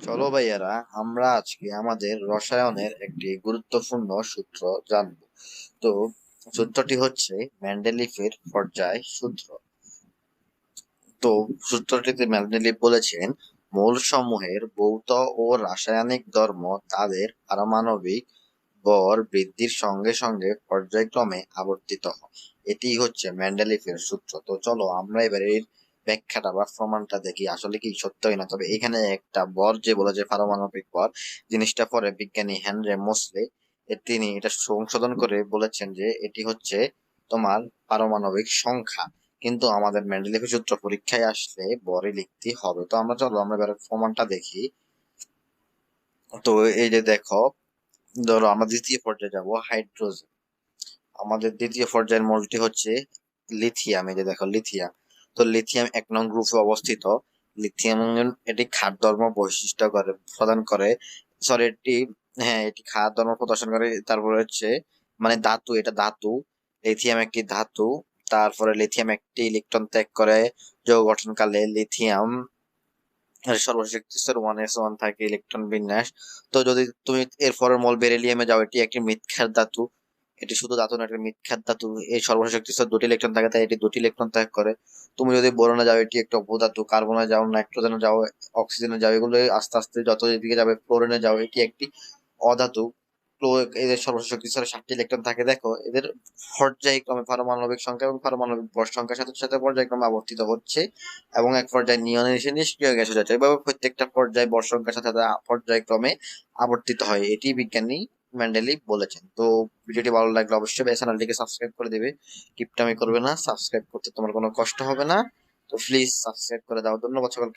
চলো ভাইয়ারা, আমরা আজকে আমাদের রসায়নের একটি গুরুত্বপূর্ণ সূত্র জানব। তো সূত্রটি হচ্ছে ম্যান্ডেলিফের পর্যায় সূত্র। তো সূত্রটিতে ম্যান্ডেলিফ বলেছেন মৌল সমূহের ভৌত ও রাসায়নিক ধর্ম তাদের পারমাণবিক বর বৃদ্ধির সঙ্গে সঙ্গে পর্যায়ক্রমে আবর্তিত হয়। এটি হচ্ছে ম্যান্ডেলিফের সূত্র। তো চলো আমরা এবার ব্যাখ্যাটা বা প্রমাণটা দেখি, আসলে কি সত্যই না? তবে এখানে একটা বর যে বলে যে পারমাণবিক বর, জিনিসটা পরে বিজ্ঞানী হেনরে মোসলে তিনি এটা সংশোধন করে বলেছেন যে এটি হচ্ছে তোমার পারমাণবিক সংখ্যা। কিন্তু আমাদের ম্যান্ডেলিফের সূত্র পরীক্ষায় আসলে বরে লিখতে হবে। তো আমরা চলো, আমরা এবার প্রমাণটা দেখি। তো এই যে দেখো, ধরো আমরা দ্বিতীয় পর্যায়ে যাব, হাইড্রোজেন। আমাদের দ্বিতীয় পর্যায়ের মলটি হচ্ছে লিথিয়াম, এই যে দেখো লিথিয়াম। তো লিথিয়াম এক নং গ্রুপে অবস্থিত। লিথিয়াম এটি খাদ ধর্ম বৈশিষ্ট্য করে, প্রদান করে। সরি এটি হ্যাঁ এটি খাদ ধর্ম প্রদর্শন করে। তারপরে হচ্ছে মানে ধাতু, এটা ধাতু। লিথিয়াম একটি ধাতু। তারপরে লিথিয়াম একটি ইলেকট্রন ত্যাগ করে। যৌগ গঠনকালে লিথিয়াম সর্বশক্তি স্তর ওয়ান এস ওয়ান থাকে ইলেকট্রন বিন্যাস। তো যদি তুমি এর পরের মল বেরিলিয়ামে যাও, এটি একটি মিথ্যার ধাতু। এটি শুধু ধাতু না একটা মিথ্যার ধাতু। এই সর্বশক্তি স্তর দুটি ইলেকট্রন থাকে, তাই এটি দুটি ইলেকট্রন ত্যাগ করে। তুমি যদি বোরনে যাও, এটি একটা অপধাতু কার্বনে যাও, নাইট্রোজেনে যাও, অক্সিজেনে যাও, এগুলো আস্তে আস্তে যত দিকে যাবে, ফ্লোরিনে যাও, এটি একটি অধাতু। এদের সর্বশক্তি স্তরে ষাটটি ইলেকট্রন থাকে, দেখো, এদের পর্যায়ক্রমে পারমাণবিক সংখ্যা এবং পারমাণবিক বর সংখ্যার সাথে সাথে পর্যায়ক্রমে আবর্তিত হচ্ছে এবং এক পর্যায়ে নিয়নে এসে নিষ্ক্রিয় গ্যাস যাচ্ছে। এভাবে প্রত্যেকটা পর্যায়ে বর সংখ্যার সাথে পর্যায়ক্রমে আবর্তিত হয়। এটি বিজ্ঞানী ম্যান্ডেলি বলেছেন। তো ভিডিওটি ভালো লাগলে অবশ্যই এই চ্যানেলটিকে সাবস্ক্রাইব করে দেবে। কিপটামি করবে না সাবস্ক্রাইব করতে তোমার কোনো কষ্ট হবে না। তো প্লিজ সাবস্ক্রাইব করে দাও। ধন্যবাদ সকলকে।